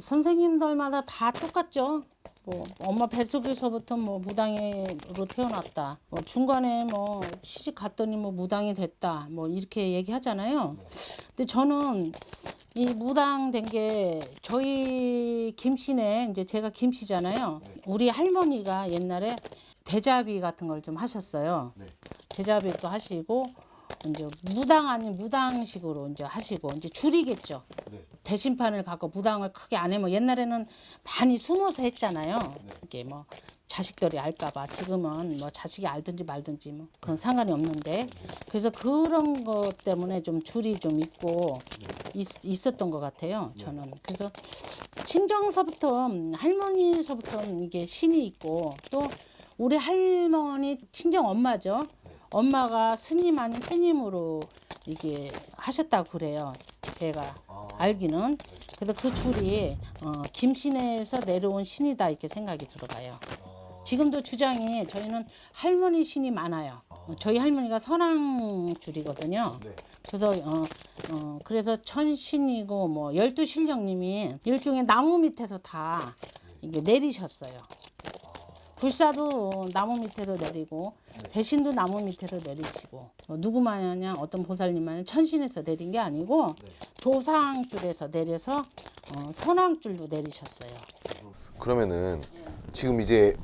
선생님들마다 다 똑같죠. 뭐 엄마 뱃속에서부터 뭐 무당으로 태어났다. 뭐 중간에 뭐 시집 갔더니 뭐 무당이 됐다. 뭐 이렇게 얘기하잖아요. 근데 저는 이 무당 된 게 저희 김씨네 이제 제가 김씨잖아요. 우리 할머니가 옛날에 대자비 같은 걸 좀 하셨어요. 네. 대자비도 하시고 이제 무당 아닌 무당식으로 이제 하시고 이제 줄이겠죠. 네. 대신판을 갖고 무당을 크게 안 해뭐 옛날에는 많이 숨어서 했잖아요. 이게 뭐 자식들이 알까봐 지금은 뭐 자식이 알든지 말든지 뭐 그건 상관이 없는데 그래서 그런 것 때문에 좀 줄이 좀 있고 있, 있었던 것 같아요. 저는 그래서 친정서부터 할머니서부터 이게 신이 있고 또 우리 할머니 친정 엄마죠. 엄마가 스님 아닌 스님으로 이게 하셨다고 그래요. 제가 알기는. 그래서 그 줄이 어, 김신에서 내려온 신이다 이렇게 생각이 들어가요. 지금도 주장이 저희는 할머니 신이 많아요. 어, 저희 할머니가 선왕 줄이거든요. 네. 그래서 어, 어 그래서 천신이고 뭐 열두 신령님이 일종의 나무 밑에서 다 이게 내리셨어요. 불사도 나무 밑에서 내리고 대신도 나무 밑에서 내리시고 뭐 누구마냥 어떤 보살님마냥 천신에서 내린 게 아니고 조상줄에서 내려서 어, 선왕줄로 내리셨어요. 그러면은 지금 이제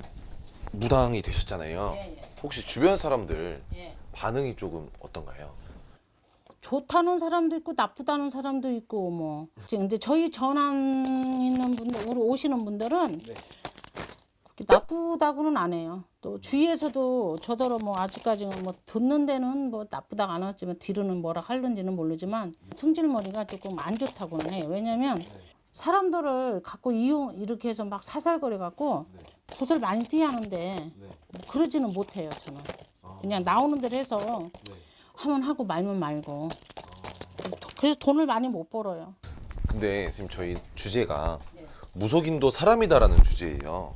무당이 되셨잖아요. 예, 예. 혹시 주변 사람들 예. 반응이 조금 어떤가요? 좋다는 사람도 있고 나쁘다는 사람도 있고 뭐 근데 저희 전환 있는 분들 우리 오시는 분들은 그렇게 나쁘다고는 안 해요. 또 주위에서도 저더러 뭐 아직까지는 뭐 듣는 데는 뭐 나쁘다고 안 하지만 뒤로는 뭐라 하는지는 모르지만 성질머리가 조금 안 좋다고는 해요. 왜냐면 사람들을 갖고 이용 이렇게 해서 막 사살거려 갖고 굿을 많이 띠하는데 뭐 그러지는 못해요 저는. 그냥 나오는 대로 해서 하면 하고 말면 말고. 그래서 돈을 많이 못 벌어요. 근데 지금 저희 주제가 무속인도 사람이다라는 주제예요.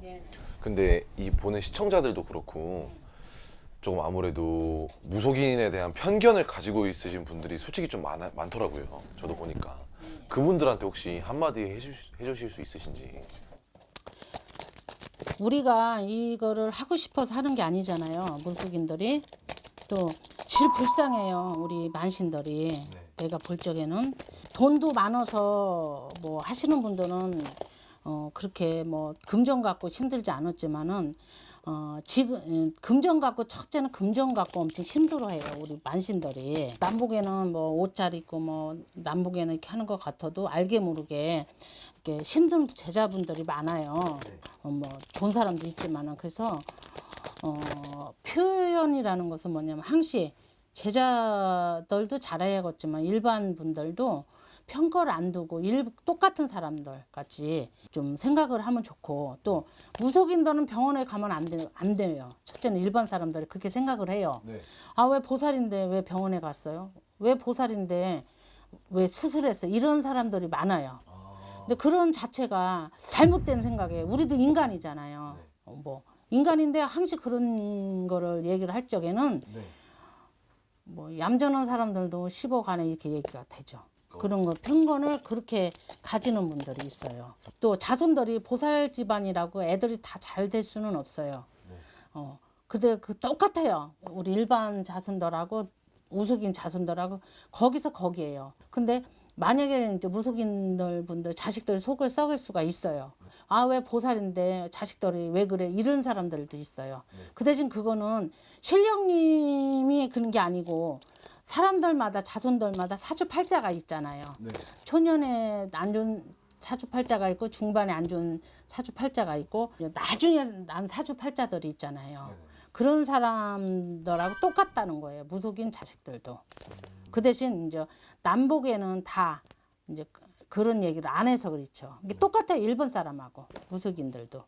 근데 이 보는 시청자들도 그렇고 조금 아무래도 무속인에 대한 편견을 가지고 있으신 분들이 솔직히 좀 많아, 많더라고요. 저도 보니까 그분들한테 혹시 한마디 해주, 해주실 수 있으신지. 우리가 이거를 하고 싶어서 하는 게 아니잖아요. 물속인들이 또 질 불쌍해요. 우리 만신들이 내가 볼 적에는 돈도 많아서 뭐 하시는 분들은 어 그렇게 뭐 금전 갖고 힘들지 않았지만은 어 지금 음, 금전 갖고 첫째는 금전 갖고 엄청 힘들어해요. 우리 만신들이 남북에는 뭐 옷 잘 입고 뭐 남북에는 이렇게 하는 것 같아도 알게 모르게 이렇게 힘든 제자분들이 많아요. 어, 뭐 좋은 사람도 있지만은 그래서 어, 표현이라는 것은 뭐냐면 항시 제자들도 잘해야겠지만 일반 분들도 평가를 안 두고 일, 똑같은 사람들 같이 좀 생각을 하면 좋고 또 무속인들은 병원에 가면 안, 돼, 안 돼요. 첫째는 일반 사람들이 그렇게 생각을 해요. 아왜 보살인데 왜 병원에 갔어요? 왜 보살인데 왜 수술했어? 이런 사람들이 많아요. 근데 그런 자체가 잘못된 생각이에요. 우리도 인간이잖아요. 어, 뭐 인간인데 항시 그런 거를 얘기를 할 적에는 뭐 얌전한 사람들도 10억 안에 이렇게 얘기가 되죠. 그런 거 편견을 그렇게 가지는 분들이 있어요. 또 자손들이 보살 집안이라고 애들이 다 잘 될 수는 없어요. 어, 근데 그 똑같아요. 우리 일반 자손들하고 우숙인 자손들하고 거기서 거기에요. 근데 만약에 이제 무속인들 분들 자식들 속을 썩을 수가 있어요. 아 왜 보살인데 자식들이 왜 그래 이런 사람들도 있어요. 그 대신 그거는 신령님이 그런 게 아니고 사람들마다 자손들마다 사주팔자가 있잖아요. 초년에 안 좋은 사주팔자가 있고 중반에 안 좋은 사주팔자가 있고 나중에 난 사주팔자들이 있잖아요. 그런 사람들하고 똑같다는 거예요. 무속인 자식들도. 그 대신 이제 남북에는 다 이제 그런 얘기를 안 해서 그렇죠. 이게 똑같아요. 일본 사람하고 무속인들도.